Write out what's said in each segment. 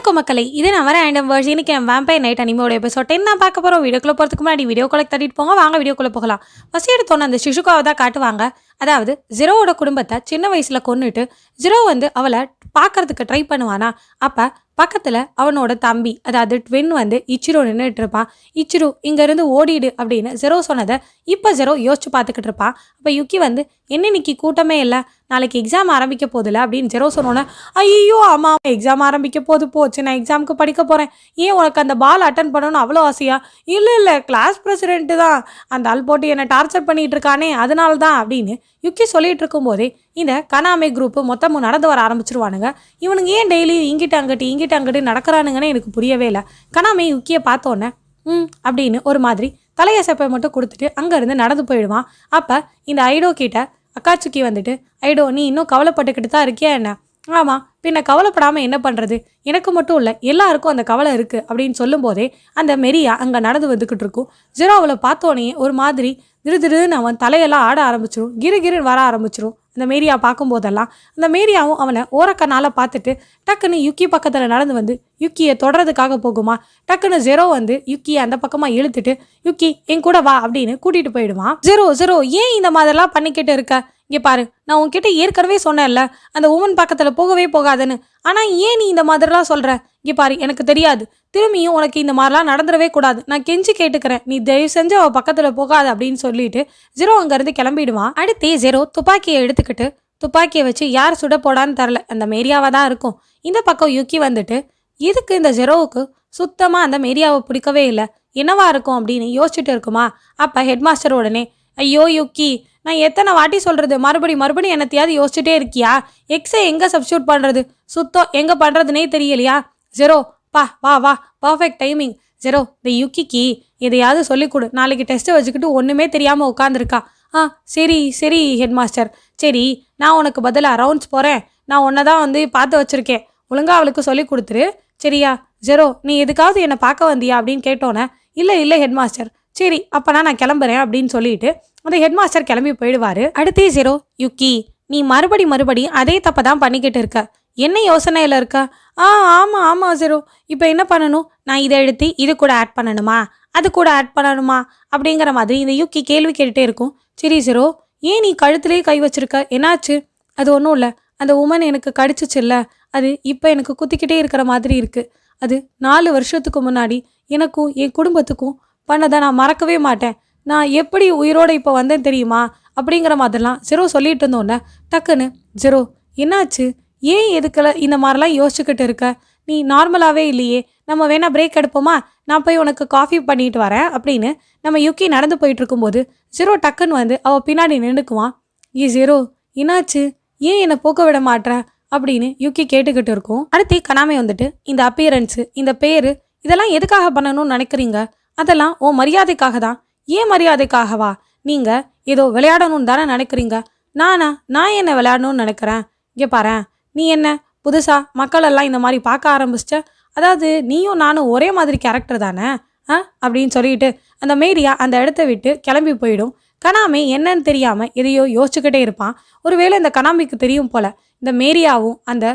வணக்கம் மக்களை. இது நான் வர ஆண்டம் வேர்ஸ் இன்னைக்கு என் வேம்பயர் நைட் அனிமோட எபிசோட் டென் தான் பார்க்க போகிறோம் வீடியோக்குள்ளே போகிறதுக்கு முன்னாடி வீடியோ கொலக்ட் தட்டிட்டு போங்க. வாங்க வீடியோக்குள்ளே போகலாம். ஃபஸ்ட் எடுத்தோன்னே அந்த சிசுகாவை தான் காட்டுவாங்க. அதாவது ஜிரோவோட குடும்பத்தை சின்ன வயசில் கொண்டுட்டு ஜிரோ வந்து அவளை பார்க்கறதுக்கு ட்ரை பண்ணுவானா? அப்போ பக்கத்தில் அவனோட தம்பி அதாவது ட்வின் வந்து இச்சிரோ நின்றுட்டு இருப்பான். இச்சிரு இங்கேருந்து ஓடிடு அப்படின்னு ஜெரோ சொன்னதை இப்போ ஜெரோ யோசிச்சு பார்த்துக்கிட்டு இருப்பான் அப்போ யுக்கி வந்து என்ன இன்னைக்கு கூட்டமே இல்லை? நாளைக்கு எக்ஸாம் ஆரம்பிக்க போதில்ல அப்படின்னு ஜெரோ சொன்னோன்னே ஐயோ ஆமாம் எக்ஸாம் ஆரம்பிக்க போது போச்சு. நான் எக்ஸாமுக்கு படிக்க போகிறேன் ஏன் உனக்கு அந்த பால் அட்டன் பண்ணணும்னு அவ்வளோ ஆசையா? இல்லை இல்லை கிளாஸ் ப்ரெசிடென்ட்டு தான். அந்த ஆள் போட்டு என்னை டார்ச்சர் பண்ணிகிட்டு இருக்கானே அதனால தான் அப்படின்னு யுக்கி சொல்லிட்டு இருக்கும்போதே இந்த கனாமே குரூப்பு மொத்தமும் நடந்து வர ஆரம்பிச்சிருவானுங்க. இவனுங்க ஏன் டெய்லி இங்கிட்ட அங்கிட்டு இங்கிட்ட அங்கிட்டு நடக்கிறானுங்கன்னு எனக்கு புரியவே இல்லை. கனாமே யுக்கியை பார்த்தோன்னே ம் அப்படின்னு ஒரு மாதிரி தலையசப்பை மட்டும் கொடுத்துட்டு அங்கேருந்து நடந்து போயிடுவான். அப்போ இந்த ஐடோ கிட்ட அக்காச்சுக்கி வந்துட்டு ஐடோ நீ இன்னும் கவலைப்பட்டுக்கிட்டு தான் இருக்கியா என்ன? ஆமாம் பின்ன கவலைப்படாமல் என்ன பண்ணுறது எனக்கு மட்டும் இல்லை எல்லாருக்கும் அந்த கவலை இருக்குது அப்படின்னு சொல்லும்போதே அந்த மெரியா அங்கே நடந்து வந்துக்கிட்டு இருக்கும். ஜீரோ அவளை பார்த்தோன்னே ஒரு மாதிரி திரு திருன்னு அவன் தலையெல்லாம் ஆட ஆரம்பிச்சிடும் கிரு கிருன்னு வர ஆரம்பிச்சிடும் அந்த மேரியா பார்க்கும்போதெல்லாம் அந்த மேரியாவும் அவனை ஓரக்கண்ணால் பார்த்துட்டு டக்குன்னு யுக்கி பக்கத்தில் நடந்து வந்து யுக்கியை தொடறதுக்காக போகுமா? டக்குன்னு ஜெரோ வந்து யுக்கியை அந்த பக்கமாக இழுத்துட்டு யுக்கி என் கூட வா அப்படின்னு கூட்டிகிட்டு போயிடுவான். ஜெரோ ஜெரோ ஏன் இந்த மாதிரிலாம் பண்ணிக்கிட்டு இருக்க? இங்கே பாரு நான் உன்கிட்ட ஏற்கனவே சொன்னேன்ல அந்த உமன் பக்கத்தில் போகவே போகாதுன்னு. ஆனால் ஏன் நீ இந்த மாதிரிலாம் சொல்கிற இங்கே பாரு எனக்கு தெரியாது. திரும்பியும் உனக்கு இந்த மாதிரிலாம் நடந்துடவே கூடாது. நான் கெஞ்சி கேட்டுக்கிறேன். நீ தயவு செஞ்சு அவள் பக்கத்தில் போகாது அப்படின்னு சொல்லிட்டு ஜெரோ அங்கேருந்து கிளம்பிடுவான். அடுத்தே ஜெரோ துப்பாக்கியை எடுத்துக்கிட்டு துப்பாக்கியை வச்சு யார் சுட போடான்னு தெரில அந்த மேரியாவாக தான் இருக்கும். இந்த பக்கம் யுக்கி வந்துட்டு இதுக்கு இந்த ஜெரோவுக்கு சுத்தமாக அந்த மேரியாவை பிடிக்கவே இல்லை? என்னவா இருக்கும் அப்படின்னு யோசிச்சுட்டு இருக்குமா? அப்போ ஹெட்மாஸ்டர் உடனே ஐயோ யுக்கி நான் எத்தனை வாட்டி சொல்கிறது மறுபடி மறுபடியும் என்னத்தையாவது யோசிச்சுட்டே இருக்கியா? எக்ஸை எங்கே சப்ஸ்டியூட் பண்ணுறது சுத்தம் எங்கே பண்ணுறதுனே தெரியலையா? ஜெரோ பா வா வா பர்ஃபெக்ட் டைமிங் ஜெரோ இந்த யுக்கிக்கு எதையாவது சொல்லிக் கொடு. நாளைக்கு டெஸ்ட்டை வச்சுக்கிட்டு ஒன்றுமே தெரியாமல் உட்காந்துருக்கா ஆ சரி சரி ஹெட் மாஸ்டர் சரி நான் உனக்கு பதிலாக ரவுண்ட்ஸ் போகிறேன் நான் உன்னை தான் வந்து பார்த்து வச்சுருக்கேன். ஒழுங்கா அவளுக்கு சொல்லி கொடுத்துரு. சரியா? ஜெரோ நீ எதுக்காவது என்னை பார்க்க வந்தியா அப்படின்னு கேட்டோன்னே இல்லை இல்லை ஹெட் மாஸ்டர் சரி அப்போனா நான் கிளம்புறேன் அப்படின்னு சொல்லிட்டு அந்த ஹெட் மாஸ்டர் கிளம்பி போயிடுவாரு. அடுத்தே ஜெரோ யுக்கி நீ மறுபடி மறுபடி அதே தப்பை தான் பண்ணிக்கிட்டு இருக்க. என்ன யோசனையில் இருக்க? ஆ ஆமாம் ஆமாம் ஜெரோ. இப்போ என்ன பண்ணணும்? நான் இதை எடுத்து இது கூட ஆட் பண்ணணுமா? அது கூட ஆட் பண்ணணுமா? அப்படிங்கிற மாதிரி இந்த யுக்கி கேள்வி கேட்டுட்டே இருக்கும். சரி ஜெரோ ஏன் நீ கழுத்துலேயே கை வச்சிருக்க? என்னாச்சு? அது ஒன்றும் இல்லை. அந்த உமன் எனக்கு கடிச்சிச்சுல்ல அது இப்போ எனக்கு குத்திக்கிட்டே இருக்கிற மாதிரி இருக்குது அது நாலு வருஷத்துக்கு முன்னாடி எனக்கும் என் குடும்பத்துக்கும் பண்ணதை நான் மறக்கவே மாட்டேன். நான் எப்படி உயிரோடு இப்போ வந்தேன் தெரியுமா? அப்படிங்கிற மாதிரிலாம் ஜெரோ சொல்லிட்டு இருந்தோன்னே டக்குன்னு ஜெரோ என்னாச்சு? ஏன் எதுக்குல இந்த மாதிரிலாம் யோசிச்சுக்கிட்டு இருக்க? நீ நார்மலாகவே இல்லையே. நம்ம வேணால் பிரேக் எடுப்போமா? நான் போய் உனக்கு காஃபி பண்ணிட்டு வரேன் அப்படின்னு நம்ம யுக்கி நடந்து போயிட்டு இருக்கும்போது ஜெரோ டக்குன்னு வந்து அவள் பின்னாடி நின்றுக்குவான் ஏ ஜெரோ என்னாச்சு? ஏன் என்னை போக்க விட மாட்ற? அப்படின்னு யுக்கி கேட்டுக்கிட்டு இருக்கும். அடுத்து கனாமே வந்துட்டு இந்த அப்பியரன்ஸு இந்த பேர் இதெல்லாம் எதுக்காக பண்ணணும்னு நினைக்கிறீங்க? அதெல்லாம் ஓ மரியாதைக்காக தான் ஏன் மரியாதைக்காகவா? நீங்கள் ஏதோ விளையாடணும்னு தானே நினைக்கிறீங்க. நானா? நான் என்ன விளையாடணும்னு நினைக்கிறேன்? இங்கே பாரு நீ என்ன? புதுசாக மக்களெல்லாம் இந்த மாதிரி பார்க்க ஆரம்பிச்சிட்ட? அதாவது நீயும் நானும் ஒரே மாதிரி கேரக்டர் தானே? ஆ? அப்படின்னு சொல்லிட்டு அந்த மேரியா அந்த இடத்த விட்டு கிளம்பி போயிடும். கனாமி என்னன்னு தெரியாமல் எதையோ யோசிச்சுக்கிட்டே இருப்பான். ஒருவேளை இந்த கனாமிக்கு தெரியும் போல இந்த மேரியாவும் அந்த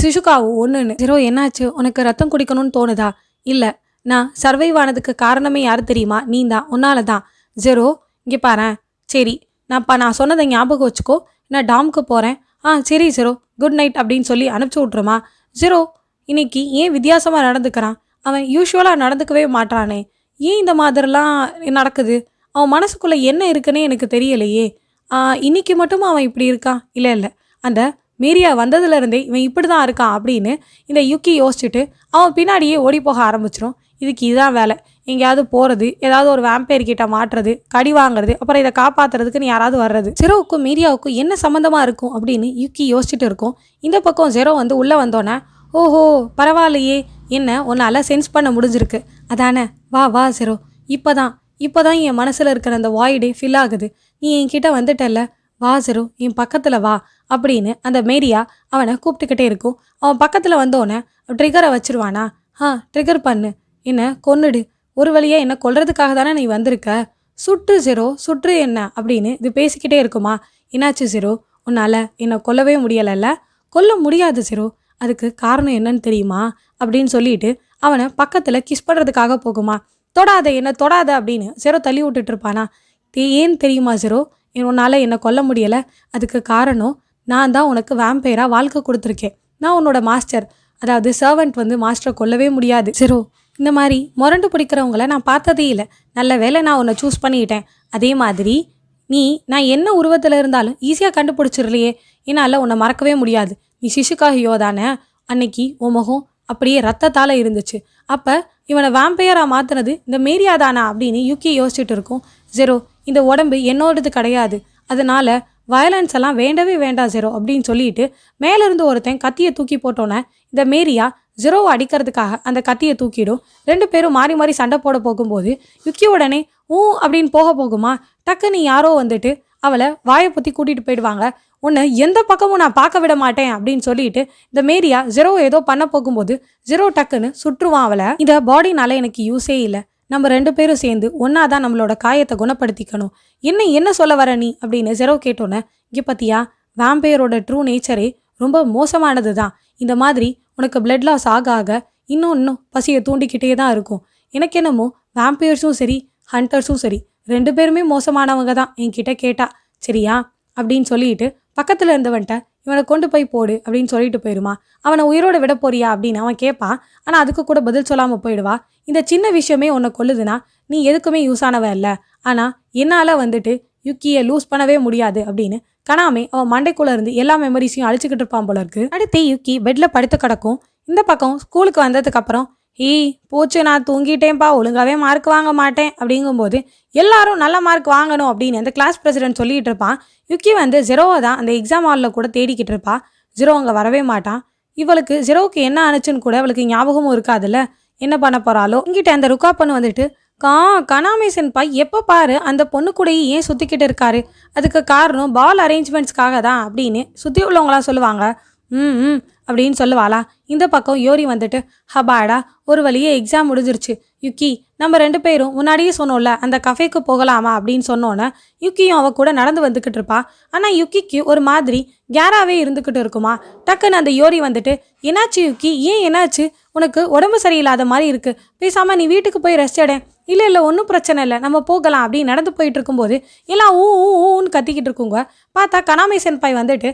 சிசுகாவும் ஒன்றுன்னு ஜீரோ என்னாச்சு? உனக்கு ரத்தம் குடிக்கணும்னு தோணுதா? இல்லை. நான் சர்வைவ் ஆனதுக்கு காரணமே யார் தெரியுமா? நீ தான் உன்னால தான் ஜெரோ இங்கே பாரேன் சரி நான் நான் சொன்னதை ஞாபகம் வச்சுக்கோ. நான் டாம்க்கு போகிறேன் ஆ சரி ஜெரோ. குட் நைட் அப்படின்னு சொல்லி அனுப்பிச்சி விட்ருமா ஜெரோ இன்னைக்கு ஏன் வித்தியாசமாக நடந்துக்கிறான்? அவன் யூஸ்வலாக நடந்துக்கவே மாட்டானே. ஏன் இந்த மாதிரிலாம் நடக்குது? அவன் மனசுக்குள்ளே என்ன இருக்குன்னே எனக்கு தெரியலையே. இன்னைக்கு மட்டும் அவன் இப்படி இருக்கான் இல்லை இல்லை. அந்த மீரியா வந்ததுலேருந்தே இவன் இப்படி தான் இருக்கான் அப்படின்னு இந்த யுக்கி யோசிச்சுட்டு அவன் பின்னாடியே ஓடி போக ஆரம்பிச்சிடும் இதுக்கு இதுதான் வேலை. எங்கேயாவது போகிறது ஏதாவது ஒரு வேம்பேர் கிட்ட மாட்டுறது கடி வாங்குறது அப்புறம் இதை காப்பாத்துறதுக்குன்னு யாராவது வர்றது. ஜெரோவுக்கும் மீரியாவுக்கும் என்ன சம்மந்தமாக இருக்கும் அப்படின்னு யுக்கி யோசிச்சுட்டு இருக்கும். இந்த பக்கம் ஜெரோ வந்து உள்ளே வந்தோன்னே ஓஹோ பரவாயில்லையே என்ன உன்னால் சென்ஸ் பண்ண முடிஞ்சிருக்கு. அதானே வா வா ஜெரோ இப்போ தான் என் மனசில் இருக்கிற அந்த வாய்டே ஃபில் ஆகுது. நீ என்கிட்ட வந்துட்டல்ல வா ஜெரோ என் பக்கத்தில் வா அப்படின்னு அந்த மேரியா அவனை கூப்பிட்டுக்கிட்டே இருக்கும். அவன் பக்கத்தில் வந்தோடனே ட்ரிகரை வச்சிருவானா? ஆ ட்ரிகர் பண்ணு. என்ன கொன்னுடு. ஒரு வழியாக என்ன கொல்றதுக்காக தானே நீ வந்திருக்க? சுற்று சிரோ சுற்று என்ன? அப்படின்னு இது பேசிக்கிட்டே இருக்குமா? என்னாச்சு சிரோ? உன்னால் என்னை கொல்லவே முடியலைல்ல? கொல்ல முடியாது சிரோ. அதுக்கு காரணம் என்னன்னு தெரியுமா? அப்படின்னு சொல்லிட்டு அவனை பக்கத்தில் கிஸ் பண்ணுறதுக்காக போகுமா? தொடாத என்ன தொடாத அப்படின்னு சிரோ தள்ளி விட்டுட்டு இருப்பானா? ஏன் தெரியுமா சிரோ? உன்னால் என்னை கொல்ல முடியலை? அதுக்கு காரணம் நான் தான் உனக்கு வேம்பையராக வாழ்க்கை கொடுத்துருக்கேன். நான் உன்னோட மாஸ்டர் அதாவது சர்வெண்ட் வந்து மாஸ்டரை கொல்லவே முடியாது. சிரோ இந்த மாதிரி முரண்டு பிடிக்கிறவங்கள நான் பார்த்ததே இல்லை. நல்ல வேலை நான் உன்னை சூஸ் பண்ணிக்கிட்டேன் அதே மாதிரி நீ நான் என்ன உருவத்தில் இருந்தாலும் ஈஸியாக கண்டுபிடிச்சிடலையே. என்னால் உன்னை மறக்கவே முடியாது. நீ சிசுக்காகியோ தானே? அன்னைக்கு உன் முகம் அப்படியே ரத்தத்தால் இருந்துச்சு. அப்போ இவனை வேம்பையராக மாற்றினது இந்த மேரியா தானா அப்படின்னு யுக்கி யோசிச்சுட்டு இருக்கும். ஜெரோ இந்த உடம்பு என்னோடது கிடையாது. அதனால் வயலன்ஸ் எல்லாம் வேண்டவே வேண்டாம் ஜெரோ அப்படின்னு சொல்லிட்டு மேலேருந்து ஒருத்தன் கத்தியை தூக்கி போட்டோன்னே இந்த மேரியா ஜெரோவை அடிக்கிறதுக்காக அந்த கத்தியை தூக்கிடும். ரெண்டு பேரும் மாறி மாறி சண்டை போட போகும்போது யுக்கி உடனே ஊ அப்படின்னு போக போகுமா? டக்குன்னு யாரோ வந்துட்டு அவளை வாயை பற்றி கூட்டிகிட்டு போயிடுவாங்க. உன்னை எந்த பக்கமும் நான் பார்க்க விட மாட்டேன் அப்படின்னு சொல்லிட்டு இந்த மேரியா ஜெரோ ஏதோ பண்ண போகும்போது ஜெரோ டக்குன்னு சுற்றுவான் அவளை. இந்த பாடினால எனக்கு யூஸே இல்லை. நம்ம ரெண்டு பேரும் சேர்ந்து ஒன்றா தான் நம்மளோட காயத்தை குணப்படுத்திக்கணும். என்ன என்ன சொல்ல வர நீ? அப்படின்னு ஜெரோ கேட்டோன்னே இங்கே பார்த்தியா வேம்பையரோட ட்ரூ நேச்சரே ரொம்ப மோசமானது தான் இந்த மாதிரி உனக்கு பிளட் லாஸ் ஆக ஆக இன்னும் இன்னும் பசியை தூண்டிக்கிட்டே தான் இருக்கும். எனக்கு என்னமோ வேம்பியர்ஸும் சரி ஹண்டர்ஸும் சரி ரெண்டு பேருமே மோசமானவங்க தான் என்கிட்ட கேட்டா. சரியா? அப்படின்னு சொல்லிட்டு பக்கத்தில் இருந்தவன்ட்ட இவனை கொண்டு போய் போடு அப்படின்னு சொல்லிட்டு போயிடுமா அவனை உயிரோட விட போறியா? அப்படின்னு அவன் கேட்பான் ஆனால் அதுக்கு கூட பதில் சொல்லாமல் போயிடுவா. இந்த சின்ன விஷயமே உன்னை கொல்லுதுன்னா நீ எதுக்குமே யூஸ் ஆனவ இல்லை ஆனால் என்னால் வந்துட்டு யுக்கியை லூஸ் பண்ணவே முடியாது அப்படின்னு கனாமே அவன் மண்டைக்குள்ள இருந்து எல்லா மெமரிஸையும் அழிச்சுக்கிட்டு இருப்பான் போல இருக்கு. அடுத்து யுக்கி பெட்ல படுத்து கிடக்கும். இந்த பக்கம் ஸ்கூலுக்கு வந்ததுக்கு அப்புறம் ஏய் போச்சு நான் தூங்கிட்டேன்ப்பா ஒழுங்காவே மார்க் வாங்க மாட்டேன். அப்படிங்கும்போது எல்லாரும் நல்ல மார்க் வாங்கணும் அப்படின்னு அந்த கிளாஸ் பிரசிடென்ட் சொல்லிட்டு இருப்பான். யுக்கி வந்து ஜெரோவை தான் அந்த எக்ஸாம் ஹாலில் கூட தேடிக்கிட்டு இருப்பா. ஜெரோ அங்கே வரவே மாட்டான். இவளுக்கு ஜெரோவுக்கு என்ன ஆனுச்சுன்னு கூட அவளுக்கு ஞாபகமும் இருக்காதுல்ல. என்ன பண்ண போகிறாளோ இங்கிட்ட அந்த ருக்கா பண்ணு வந்துட்டு கா கனாமேசன் பா எப்போ பாரு அந்த பொண்ணு கூடயே ஏன் சுற்றிக்கிட்டு இருக்காரு? அதுக்கு காரணம் பால் அரேஞ்ச்மெண்ட்ஸ்க்காக தான் அப்படின்னு சுற்றி உள்ளவங்களாம் சொல்லுவாங்க. ம் ம் அப்படின்னு சொல்லுவாளா. இந்த பக்கம் யோரி வந்துட்டு ஹபாடா ஒரு வழியே எக்ஸாம் முடிஞ்சிருச்சு. யுக்கி நம்ம ரெண்டு பேரும் முன்னாடியே சொன்னோம்ல அந்த கஃபேக்கு போகலாமா? அப்படின்னு சொன்னோன்னே யுக்கியும் அவ கூட நடந்து வந்துக்கிட்டு இருப்பா. ஆனால் யுக்கிக்கு ஒரு மாதிரி கேராகவே இருந்துக்கிட்டு இருக்குமா. டக்குன்னு அந்த யோரி வந்துட்டு என்னாச்சு யுக்கி? ஏன் என்னாச்சு? உனக்கு உடம்பு சரியில்லாத மாதிரி இருக்குது பேசாமல் நீ வீட்டுக்கு போய் ரெஸ்ட் எடு. இல்லை இல்லை ஒன்றும் பிரச்சனை இல்லை. நம்ம போகலாம் அப்படின்னு நடந்து போயிட்டு இருக்கும்போது எல்லாம் ஊ ஊ ஊன்னு கத்திக்கிட்டு இருக்குங்க. பார்த்தா கனாமி சென்பாய் வந்துட்டு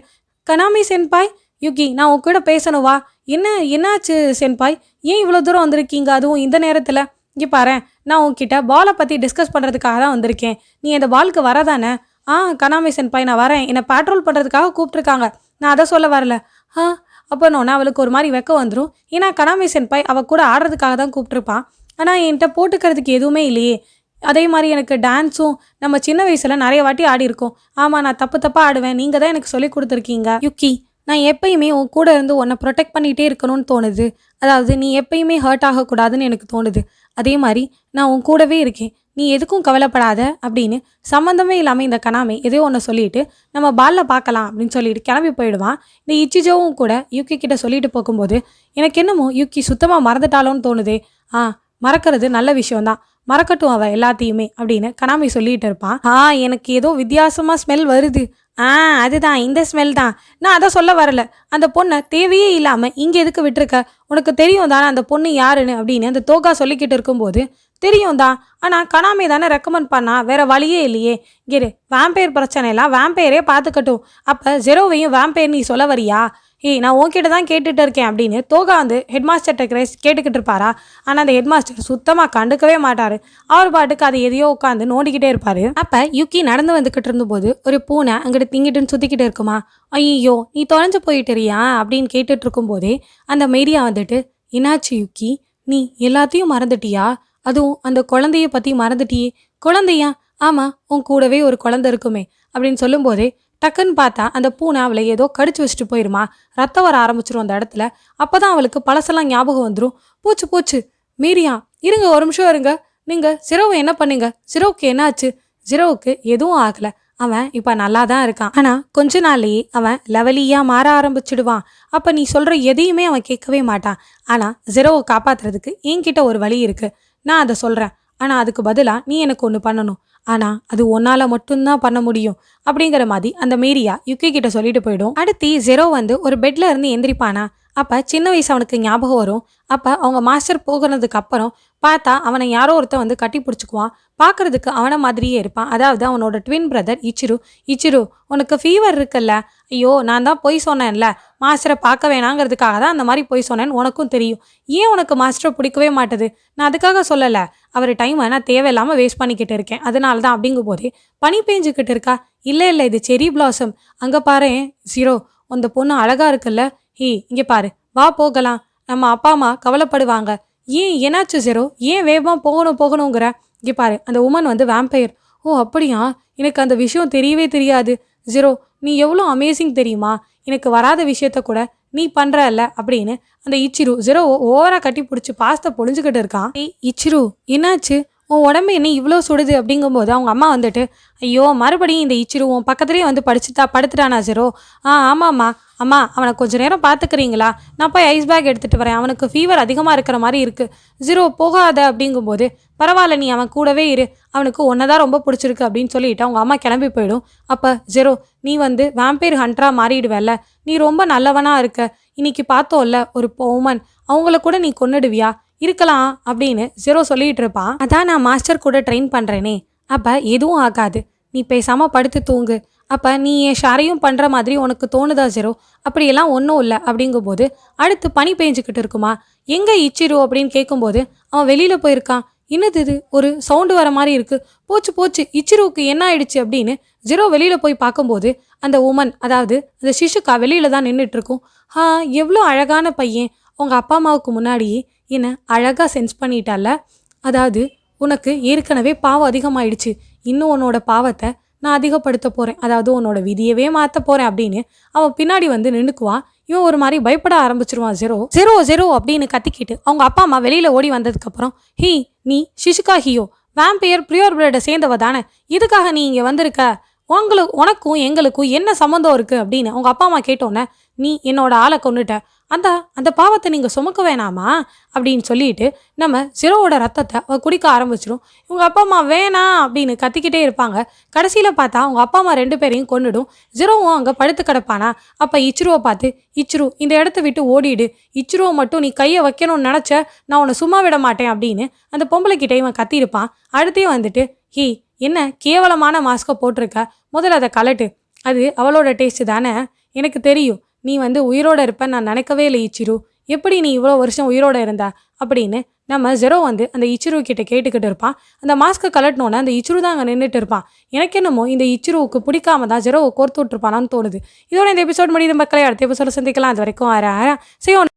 கனாமி சென்பாய் யுகி நான் உன் கூட பேசணும் வா. என்ன என்னாச்சு சென்பாய்? ஏன் இவ்வளோ தூரம் வந்திருக்கீங்க? அதுவும் இந்த நேரத்தில். இங்கே பாரு நான் உன்கிட்ட பாலை பற்றி டிஸ்கஸ் பண்ணுறதுக்காக தான் வந்திருக்கேன். நீ இந்த பாலுக்கு வரதானே? ஆ கனாமி சென்பாய் நான் வரேன். என்னை பேட்ரோல் பண்ணுறதுக்காக கூப்பிட்ருக்காங்க நான் அதை சொல்ல வரல. ஆ அப்போ நான் அவளுக்கு ஒரு மாதிரி வெக்க வந்துடும் ஏன்னா கனாமி சென்பாய் அவள் கூட ஆடுறதுக்காக தான் கூப்பிட்ருப்பான் ஆனால் என்கிட்ட போட்டுக்கிறதுக்கு எதுவுமே இல்லையே. அதே மாதிரி எனக்கு டான்ஸும் நம்ம சின்ன வயசில் நிறைய வாட்டி ஆடி இருக்கோம். ஆமாம் நான் தப்பு தப்பாக ஆடுவேன். நீங்கள் தான் எனக்கு சொல்லி கொடுத்துருக்கீங்க. யுக்கி நான் எப்பயுமே உன் கூட இருந்து உன்னை ப்ரொடெக்ட் பண்ணிகிட்டே இருக்கணும்னு தோணுது. அதாவது நீ எப்பயுமே ஹர்ட் ஆகக்கூடாதுன்னு எனக்கு தோணுது. அதே மாதிரி நான் உன் கூடவே இருக்கேன். நீ எதுக்கும் கவலைப்படாத அப்படின்னு சம்மந்தமே இல்லாமல் இந்த கனாமே எதோ ஒன்று சொல்லிட்டு நம்ம பாலில் பார்க்கலாம் அப்படின்னு சொல்லிட்டு கிளம்பி போயிடுவான். இந்த இச்சிஜோவும் கூட யூகி கிட்ட சொல்லிட்டு போகும்போது எனக்கு என்னமோ யூகி சுத்தமாக மறந்துட்டாலோன்னு தோணுதே. ஆ மறக்கிறது நல்ல விஷயம்தான். மறக்கட்டும் அவள் எல்லாத்தையுமே அப்படின்னு கனாமி சொல்லிட்டு இருப்பான் ஆ எனக்கு ஏதோ வித்தியாசமாக ஸ்மெல் வருது. ஆ அதுதான் இந்த ஸ்மெல் தான். நான் அதை சொல்ல வரல. அந்த பொண்ணை தேவையே இல்லாமல் இங்கே எதுக்கு விட்டுருக்க? உனக்கு தெரியும் தானே அந்த பொண்ணு யாருன்னு அப்படின்னு அந்த தோகா சொல்லிக்கிட்டு இருக்கும்போது தெரியும் தான். ஆனால் கனாமே தானே ரெக்கமெண்ட் பண்ணா வேற வழியே இல்லையே. இங்கே பிரச்சனை பிரச்சனைலாம் வேம்பேரே பார்த்துக்கட்டும். அப்போ ஜெரோவையும் வேம்பேர் நீ சொல்ல வரியா? ஏய் நான் உன்கிட்ட தான் கேட்டுட்டு இருக்கேன் அப்படின்னு தோகா வந்து ஹெட் மாஸ்டர்கிட்ட கிரேஸ் கேட்டுக்கிட்டு இருப்பாரா? ஆனால் அந்த ஹெட் மாஸ்டர் சுத்தமாக கண்டுக்கவே மாட்டார். அவர் பாட்டுக்கு அது எதையோ உட்காந்து நோண்டிக்கிட்டே இருப்பார். அப்போ யுக்கி நடந்து வந்துக்கிட்டு இருந்தபோது ஒரு பூனை அங்கிட்டு திங்கிட்டுன்னு சுற்றிக்கிட்டு இருக்குமா? ஐயோ நீ தொலைஞ்சு போயிட்டுறியா அப்படின்னு கேட்டுட்டு இருக்கும்போதே அந்த மெரியா வந்துட்டு என்னாச்சு யுக்கி? நீ எல்லாத்தையும் மறந்துட்டியா? அதுவும் அந்த குழந்தைய பற்றி மறந்துட்டியே. குழந்தையா? ஆமாம் உன் கூடவே ஒரு குழந்தை இருக்குமே. அப்படின்னு சொல்லும்போதே டக்குன்னு பார்த்தா அந்த பூனை அவளை ஏதோ கடிச்சு வச்சுட்டு போயிருமா? ரத்தம் வர ஆரம்பிச்சிரும் அந்த இடத்துல. அப்பதான் அவளுக்கு பழசெல்லாம் ஞாபகம் வந்துடும் பூச்சு பூச்சு மீரியா இருங்க ஒரு நிமிஷம் இருங்க. நீங்க சிரோவை என்ன பண்ணீங்க? சிரோவுக்கு என்னாச்சு? ஜிரோவுக்கு எதுவும் ஆகல. அவன் இப்போ நல்லா தான் இருக்கான். ஆனால் கொஞ்ச நாள்லேயே அவன் லெவலியாக மாற ஆரம்பிச்சிடுவான். அப்போ நீ சொல்கிற எதையுமே அவன் கேட்கவே மாட்டான். ஆனால் ஜிரோவை காப்பாற்றுறதுக்கு என்கிட்ட ஒரு வழி இருக்குது நான் அதை சொல்கிறேன் ஆனால் அதுக்கு பதிலாக நீ எனக்கு ஒன்று பண்ணணும். ஆனால் அது ஒன்னால் மட்டும்தான் பண்ண முடியும் அப்படிங்கிற மாதிரி அந்த மேரியா யுக்கி கிட்ட சொல்லிட்டு போயிடும். அடுத்து ஜெரோ வந்து ஒரு பெட்ல இருந்து எந்திரிப்பானா? அப்போ சின்ன வயசு அவனுக்கு ஞாபகம் வரும். அப்போ அவங்க மாஸ்டர் போகிறதுக்கு அப்புறம் பார்த்தா அவனை யாரோ ஒருத்தன் வந்து கட்டி பிடிச்சிக்குவான். பார்க்கறதுக்கு அவனை மாதிரியே இருப்பான். அதாவது அவனோட ட்வின் பிரதர் இச்சிரு. இச்சிரு உனக்கு ஃபீவர் இருக்குல்ல? ஐயோ நான் தான் பொய் சொன்னேன்ல. மாஸ்டரை பார்க்க வேணாங்கிறதுக்காக தான் அந்த மாதிரி பொய் சொன்னேன்னு உனக்கும் தெரியும். ஏன் உனக்கு மாஸ்டரை பிடிக்கவே மாட்டுது? நான் அதுக்காக சொல்லலை. அவர் டைமை நான் தேவையில்லாமல் வேஸ்ட் பண்ணிக்கிட்டு இருக்கேன். அதனால தான் அப்படிங்கும் போதே பனி பேஞ்சுக்கிட்டு இருக்கா? இல்லை இல்லை இது செரி பிளாசம் அங்கே பாரு ஜீரோ அந்த பொண்ணு அழகாக இருக்குல்ல. ஹே இங்கே பாரு. வா போகலாம். நம்ம அப்பா அம்மா கவலைப்படுவாங்க. ஏன் என்னாச்சு ஜெரோ? ஏன் வேகமாக போகணும் போகணுங்கிற? இங்கே பாரு அந்த உமன் வந்து வேம்பயர் ஓ அப்படியா? எனக்கு அந்த விஷயம் தெரியவே தெரியாது. ஜெரோ நீ எவ்வளோ அமேசிங் தெரியுமா? எனக்கு வராத விஷயத்த கூட நீ பண்றல்ல அப்படின்னு அந்த இச்சிரு ஜீரோ ஓவராக கட்டி பிடிச்சி பாஸ்த்தை பொழிஞ்சுக்கிட்டு இருக்கான். ஏய் இச்சிரு என்னாச்சு? உன் உடம்பு என்ன இவ்வளோ சுடுது அப்படிங்கும்போது அவங்க அம்மா வந்துட்டு ஐயோ மறுபடியும் இந்த இச்சிரு உன் பக்கத்துலேயே வந்து படிச்சுட்டா படுத்துட்டானா ஜீரோ? ஆ ஆமாம்மா. அம்மா அவனை கொஞ்ச நேரம் பார்த்துக்கிறீங்களா? நான் போய் ஐஸ் பேக் எடுத்துகிட்டு வரேன். அவனுக்கு ஃபீவர் அதிகமாக இருக்கிற மாதிரி இருக்குது ஜீரோ போகாத. அப்படிங்கும்போது பரவாயில்ல நீ அவன் கூடவே இரு. அவனுக்கு ஒன்றை தான் ரொம்ப பிடிச்சிருக்கு அப்படின்னு சொல்லிட்டு அவங்க அம்மா கிளம்பி போயிடும். அப்போ ஜெரோ நீ வந்து வேம்பேர் ஹண்ட்ராக மாறிடுவல்ல. நீ ரொம்ப நல்லவனாக இருக்க. இன்னைக்கு பார்த்தோம்ல ஒரு உமன் அவங்கள கூட நீ கொன்னுடுவியா? இருக்கலாம் அப்படின்னு ஜெரோ சொல்லிட்டு இருப்பான். அதான் நான் மாஸ்டர் கூட ட்ரெயின் பண்ணுறேனே அப்போ எதுவும் ஆகாது. நீ பேசாம படுத்து தூங்கு. அப்போ நீ என் ஷாரையும் பண்ணுற மாதிரி உனக்கு தோணுதா ஜெரோ? அப்படியெல்லாம் ஒன்றும் இல்லை அப்படிங்கும்போது அடுத்து பனி பெஞ்சுக்கிட்டு இருக்குமா? எங்கே இச்சிரு அப்படின்னு கேட்கும்போது அவன் வெளியில் போயிருக்கான். என்னது இது? ஒரு சவுண்டு வர மாதிரி இருக்குது போச்சு போச்சு. இச்சிருவுக்கு என்ன ஆயிடுச்சு அப்படின்னு ஜெரோ வெளியில் போய் பார்க்கும்போது அந்த உமன் அதாவது அந்த சிஷுக்கா வெளியில் தான் நின்றுட்டு இருக்கும். ஆ எவ்வளோ அழகான பையன். உங்கள் அப்பா அம்மாவுக்கு முன்னாடியே என அழகாக சென்ஸ் பண்ணிட்டால? அதாவது உனக்கு ஏற்கனவே பாவம் அதிகமாயிடுச்சு. இன்னும் உன்னோட பாவத்தை நான் அதிகப்படுத்த போகிறேன் அதாவது உன்னோட விதியவே மாற்ற போகிறேன் அப்படின்னு அவன் பின்னாடி வந்து நின்றுக்குவான் இவன் ஒரு மாதிரி பயப்பட ஆரம்பிச்சிருவான். ஜெரோ ஜெரோ ஜெரோ அப்படின்னு கத்திக்கிட்டு அவங்க அப்பா அம்மா வெளியில் ஓடி வந்ததுக்கப்புறம் ஹீ நீ ஷிஷுகா ஹியோ வேம்பியர் பிரியோர் பிளட்டை சேர்ந்தவ தானே. இதுக்காக நீ இங்கே வந்திருக்க? உங்களுக்கு உனக்கும் எங்களுக்கும் என்ன சம்மந்தம் இருக்கு அப்படின்னு அவங்க அப்பா அம்மா கேட்டோன்னே நீ என்னோட ஆளை கொண்டுட்ட அந்த அந்த பாவத்தை நீங்கள் சுமக்க வேணாமா? அப்படின்னு சொல்லிட்டு நம்ம ஜீரோவோட ரத்தத்தை குடிக்க ஆரம்பிச்சிடும் இவங்க அப்பா அம்மா வேணாம் அப்படின்னு கத்திக்கிட்டே இருப்பாங்க. கடைசியில் பார்த்தா அவங்க அப்பா அம்மா ரெண்டு பேரையும் கொண்டுடும் ஜீரோவும் அங்கே படுத்து கிடப்பானா? அப்போ இச்சிருவை பார்த்து இச்சிரு இந்த இடத்த விட்டு ஓடிடு. இச்சிருவை மட்டும் நீ கையை வைக்கணும்னு நினச்ச நான் உன்னை சும்மா விட மாட்டேன் அப்படின்னு அந்த பொம்பளைக்கிட்டே இவன் கத்தியிருப்பான். அடுத்தே வந்துட்டு ஹீ என்ன கேவலமான மாஸ்கை போட்டிருக்க? முதல்ல அதை கலட்டு அது அவளோட டேஸ்ட்டு தானே? எனக்கு தெரியும். நீ வந்து உயிரோட இருப்ப நான் நினைக்கவே இல்லை இச்சிரு. எப்படி நீ இவ்வளோ வருஷம் உயிரோட இருந்த? அப்படின்னு நம்ம ஜெரோ வந்து அந்த இச்சிரு கிட்ட கேட்டுக்கிட்டு இருப்பான். அந்த மாஸ்க்கை கலட்டினோன்னே அந்த இச்சிரு தான் அங்கே நின்றுட்டு இருப்பான். எனக்கு என்னமோ இந்த இச்சிருவுக்கு பிடிக்காம தான் ஜெரோவை கோர்த்து விட்டுருப்பானான்னு தோணுது. இதோட இந்த எபிசோட் முடியுது மக்களை. அடுத்த எபிசோட சந்திக்கலாம். அது வரைக்கும் ஆறா செய்யும்